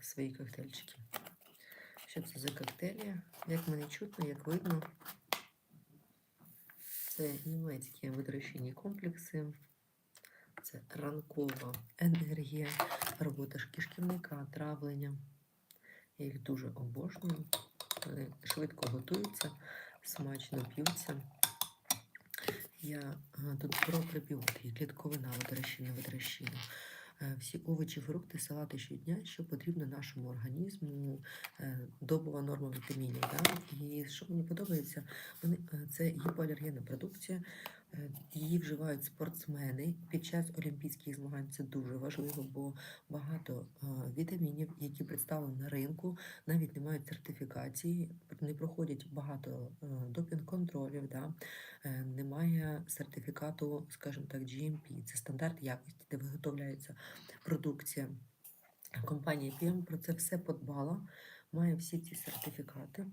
свої коктейльчики. Що це за коктейлі? Як мене чутно, як видно, це німецькі видорощені комплекси. Це ранкова енергія, робота ж кишківника, травлення. Я їх дуже обожнюю. Вони швидко готуються, смачно п'ються. Я е, тут про пребіотики, клітковина, водорощина, водорощина. Е, Всі овочі, фрукти, салати щодня, що потрібно нашому організму, е, добова норма вітамінів. Да? І що мені подобається, вони, е, це гіпоалергенна продукція. Е, Її вживають спортсмени під час олімпійських змагань. Це дуже важливо, бо багато е, вітамінів, які представлені на ринку, навіть не мають сертифікації, не проходять багато е, допінг-контролів. Да? Немає сертифікату, скажімо так, GMP. Це стандарт якості, де виготовляється продукція. Компанія PM про це все подбала, має всі ці сертифікати.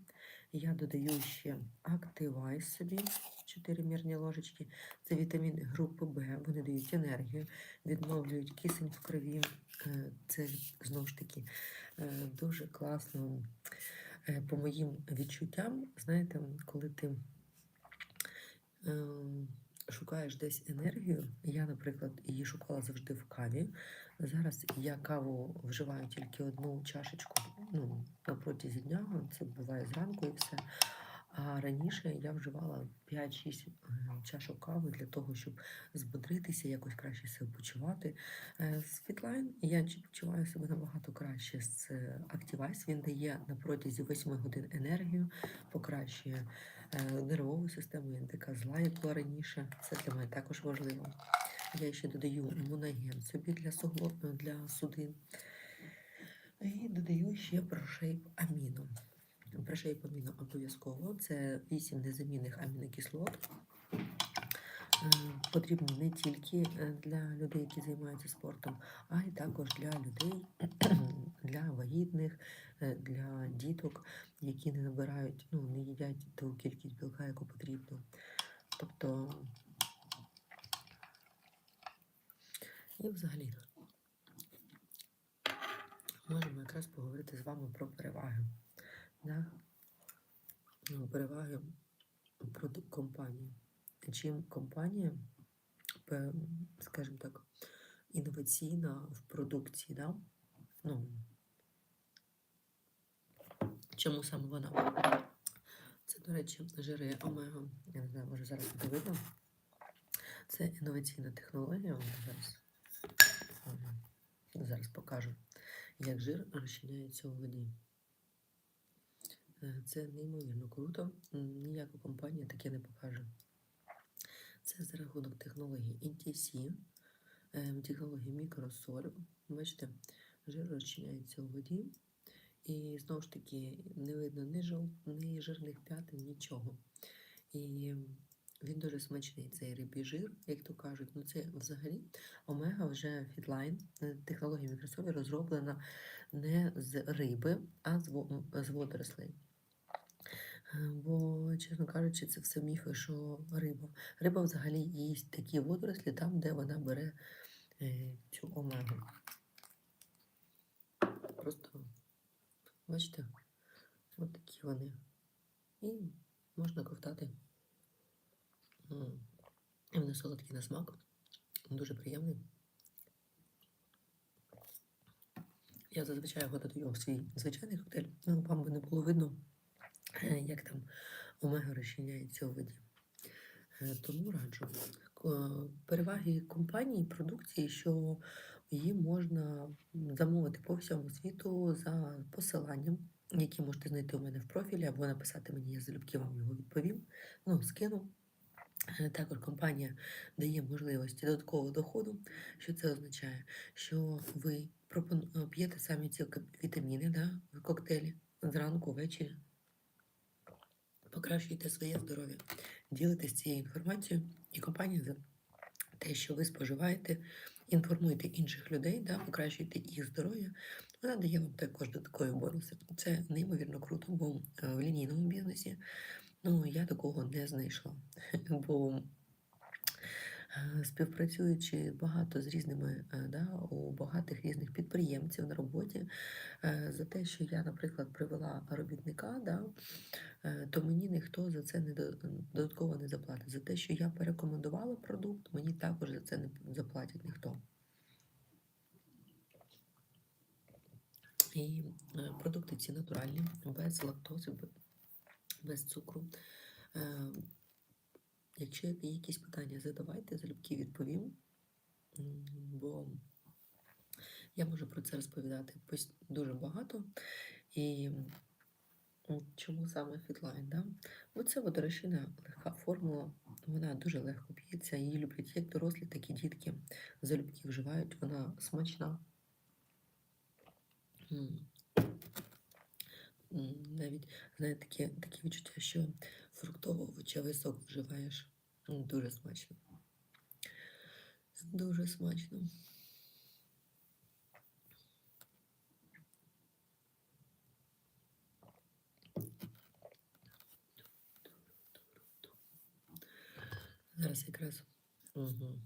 Я додаю ще Activise собі 4 мірні ложечки. Це вітаміни групи Б. Вони дають енергію, відновлюють кисень в крові. Е, Це знову ж таки е, дуже класно е, по моїм відчуттям. Знаєте, коли ти шукаєш десь енергію, я, наприклад, її шукала завжди в каві. Зараз я каву вживаю тільки одну чашечку ну, протязі дня, це буває зранку і все. А раніше я вживала 5-6 е, чашок кави для того, щоб збодритися, якось краще себе почувати. Е, З Фітлайн я почуваю себе набагато краще з е, Він дає на протязі 8 годин енергію, покращує нервову систему. Я така зла, як була раніше. Це для мене також важливо. Я ще додаю моноген собі для сугло... для судин. І додаю ще прошейп аміно. Прошейп аміно обов'язково. Це 8 незамінних амінокислот. Е, Потрібні не тільки е, для людей, які займаються спортом, а й також для людей, для вагітних, е, для діток, які не набирають, ну, не їдять ту кількість білка, яку потрібно. Тобто, і взагалі, можемо якраз поговорити з вами про переваги. Да? Ну, Переваги проду- компанії. Чим компанія, скажімо так, інноваційна в продукції, да? ну, чому саме вона? Це, до речі, жири омега. Я не знаю, може зараз буде видно. Це інноваційна технологія. Зараз, зараз покажу, як жир розчиняється у воді. Е, Це неймовірно круто. Ніяка компанія таке не покаже. Це за рахунок технології NTC, е, технології мікросолів. Бачите, жир розчиняється у воді. І знову ж таки не видно ні жирних п'ятин, нічого. І він дуже смачний, цей рибий жир, як то кажуть. Ну це взагалі омега вже фітлайн. е, Технологія мікросолі розроблена не з риби, а з, водорослей. Е, Бо, чесно кажучи, це все міфи, що риба. Риба взагалі їсть такі водорослі там, де вона бере е, цю омегу. Просто, бачите, от такі вони. І можна ковтати. Вони солодкі на смак. Дуже приємний. Я зазвичай його в свій звичайний коктейль. Ну, вам би не було видно, е, як там омега розчиняється у воді. Е, Тому раджу. Переваги компанії, продукції, що її можна замовити по всьому світу за посиланням, які можете знайти у мене в профілі, або написати мені, я залюбки вам його відповім. Ну, скину. Е, Також компанія дає можливості додаткового доходу. Що це означає? Що ви е, п'єте самі ці вітаміни да, в коктейлі зранку, ввечері, покращуєте своє здоров'я, ділитесь цією інформацією, і компанія за те, що ви споживаєте, інформуєте інших людей, да, покращуєте їх здоров'я, вона дає вам також додаткові бонуси. Це неймовірно круто, бо е, в лінійному бізнесі ну, я такого не знайшла. Бо е, співпрацюючи багато з різними, е, да, у багатих різних підприємців на роботі, е, за те, що я, наприклад, привела робітника, да, то мені ніхто за це не додатково не заплатить. За те, що я порекомендувала продукт, мені також за це не заплатить ніхто. І продукти ці натуральні, без лактози, без цукру. Е, Якщо є якісь питання, задавайте, залюбки відповім. Бо я можу про це розповідати дуже багато. І чому саме фітлайн? Да? Бо водорощина легка формула, вона дуже легко п'ється, її люблять як дорослі, так і дітки. Залюбки вживають, вона смачна. Навіть знаєте, таке, таке відчуття, що фруктово-овочевий сок вживаєш. Дуже смачно. Дуже смачно. Зараз якраз угу,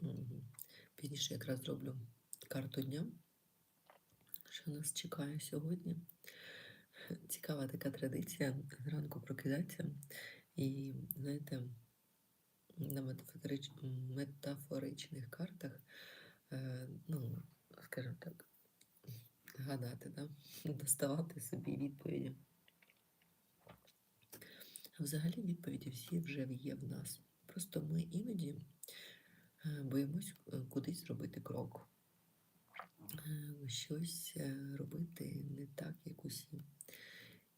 угу. пізніше якраз зроблю карту дня, що нас чекає сьогодні. Цікава така традиція зранку прокидатися і, знаєте, на метафорич... метафоричних картах, е, ну, скажімо так, гадати, да? доставати собі відповіді. Взагалі відповіді всі вже є в нас. Просто ми іноді е, боїмось е, кудись зробити крок, щось робити не так, як усі.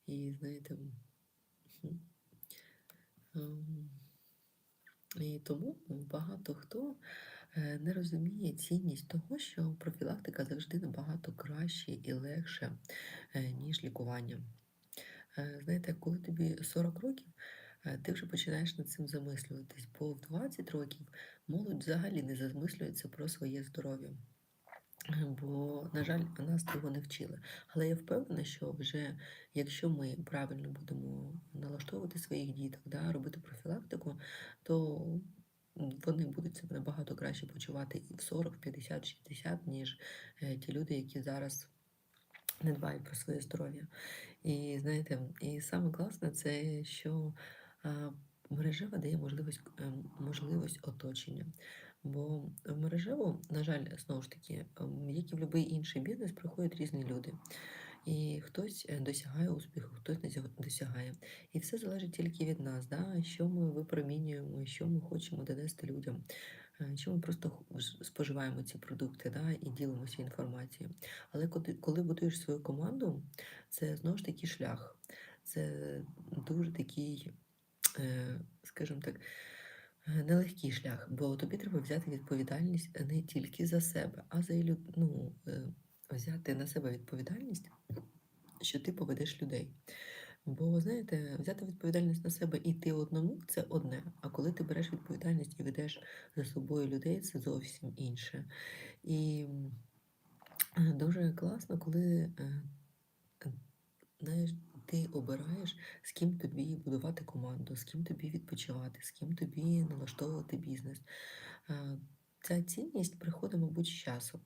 І знаєте, і тому багато хто е, не розуміє цінність того, що профілактика завжди набагато краще і легше, е, ніж лікування. Е, Знаєте, коли тобі 40 років, ти вже починаєш над цим замислюватись, бо в 20 років молодь взагалі не замислюється про своє здоров'я. Бо, на жаль, нас того не вчили. Але я впевнена, що вже якщо ми правильно будемо налаштовувати своїх діток, да, робити профілактику, то вони будуть себе набагато краще почувати і в 40, 50, 60, ніж е, ті люди, які зараз не дбають про своє здоров'я. І знаєте, і саме класне це, що мережева дає можливість, ем, можливість оточення. Бо в мережеву, на жаль, знову ж таки, ем, як і в будь-який інший бізнес, приходять різні люди. І хтось е, досягає успіху, хтось не досягає. І все залежить тільки від нас, да? що ми випромінюємо, що ми хочемо донести людям, е, чи ми просто споживаємо ці продукти да? і ділимося інформацією. Але коли, коли будуєш свою команду, це знову ж таки шлях. Це дуже такий, е, скажімо так, нелегкий шлях, бо тобі треба взяти відповідальність не тільки за себе, а за ну, е, взяти на себе відповідальність, що ти поведеш людей. Бо, знаєте, взяти відповідальність на себе і ти одному це одне. А коли ти береш відповідальність і ведеш за собою людей, це зовсім інше. І дуже класно, коли е, е, знаєш, ти обираєш, з ким тобі будувати команду, з ким тобі відпочивати, з ким тобі налаштовувати бізнес. Е, Ця цінність приходить, мабуть, з часом.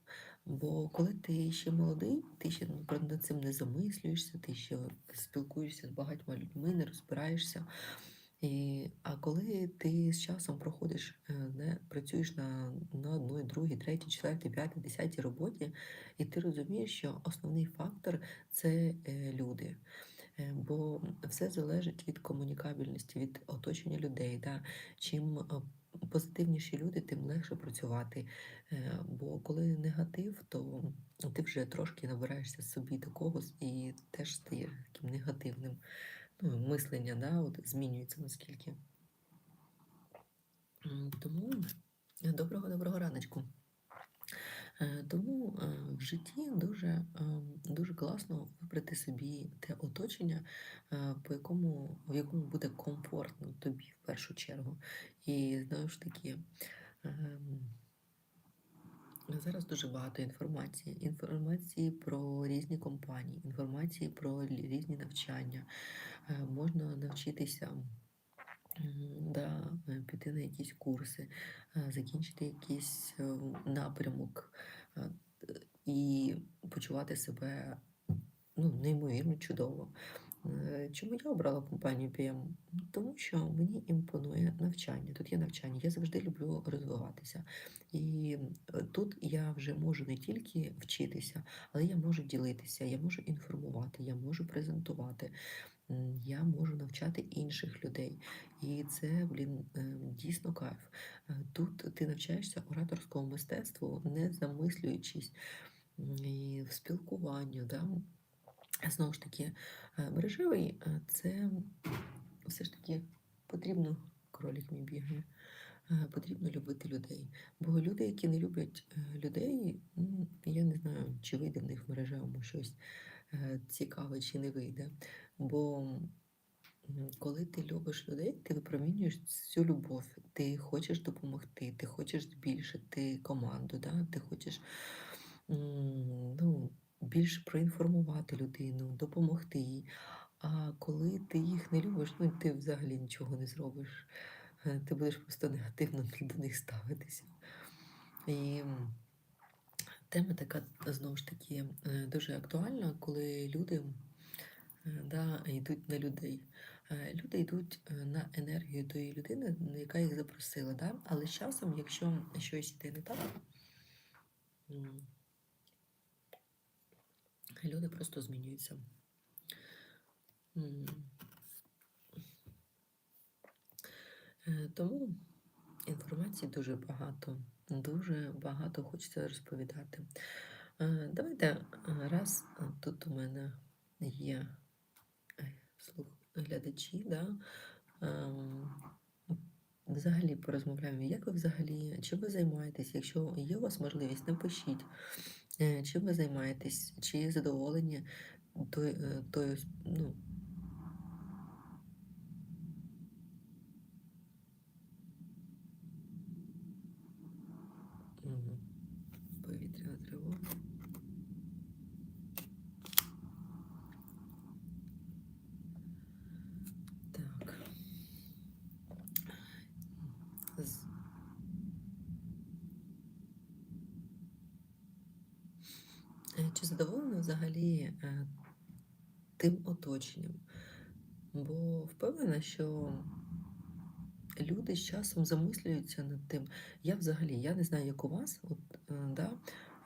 Бо коли ти ще молодий, ти ще ну, над цим не замислюєшся, ти ще спілкуєшся з багатьма людьми, не розбираєшся. І, а коли ти з часом проходиш, е, не, працюєш на, на одній, другій, третій, четвертій, п'ятій, десятій роботі, і ти розумієш, що основний фактор це е, люди. Е, Бо все залежить від комунікабельності, від оточення людей. Да? Чим е, позитивніші люди, тим легше працювати. Е, Бо коли негатив, то ти вже трошки набираєшся собі такого і теж стаєш таким негативним. Ну, мислення, да, от змінюється наскільки. Тому е, доброго доброго раночку. Тому в житті дуже, ем, дуже класно вибрати собі те оточення, е, по якому, в якому буде комфортно тобі в першу чергу. І знову ж таки, ем, зараз дуже багато інформації. Інформації про різні компанії, інформації про різні навчання. Е, Можна навчитися. Да, е, піти на якісь курси, закінчити якийсь напрямок і почувати себе ну, неймовірно чудово. Е, Чому я обрала компанію PM? Тому що мені імпонує навчання. Тут є навчання. Я завжди люблю розвиватися. І е, тут я вже можу не тільки вчитися, але я можу ділитися, я можу інформувати, я можу презентувати, я можу навчати інших людей. І це, блін, е, дійсно кайф. Тут ти навчаєшся ораторському мистецтву, не замислюючись і в спілкуванню. Да? Знову ж таки, мережевий е, це все ж таки потрібно, кролік мій бігає, е, потрібно любити людей. Бо люди, які не люблять е, людей, я не знаю, чи вийде в них в мережевому щось цікаве, чи не вийде. Бо коли ти любиш людей, ти випромінюєш цю любов, ти хочеш допомогти, ти хочеш збільшити команду, да? ти хочеш ну, більше проінформувати людину, допомогти їй. А коли ти їх не любиш, ну ти взагалі нічого не зробиш. Е, Ти будеш просто негативно до них ставитися. І тема така знову ж таки е, дуже актуальна, коли люди е, да, йдуть на людей. Люди йдуть на енергію тої людини, яка їх запросила. Да? Але з часом, якщо щось йде не так, люди просто змінюються. Е, Тому інформації дуже багато, дуже багато хочеться розповідати. Е, Давайте е, раз тут у мене є глядачі, да? ем, взагалі порозмовляємо. Як ви взагалі, чим ви займаєтесь? Якщо є у вас можливість, напишіть, чим ви займаєтесь, чи задоволені е, тою, ну, Задоволена взагалі е, тим оточенням? Бо впевнена, що люди з часом замислюються над тим. Я взагалі, я не знаю, як у вас, от, е, да,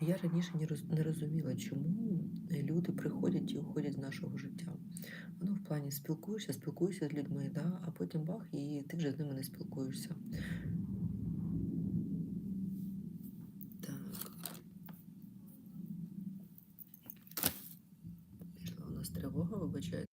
я раніше не, розуміла, чому люди приходять і уходять з нашого життя. Ну, в плані спілкуєшся, спілкуєшся з людьми, да, а потім бах, і ти вже з ними не спілкуєшся. Так. Пішла у нас тривога, вибачайте.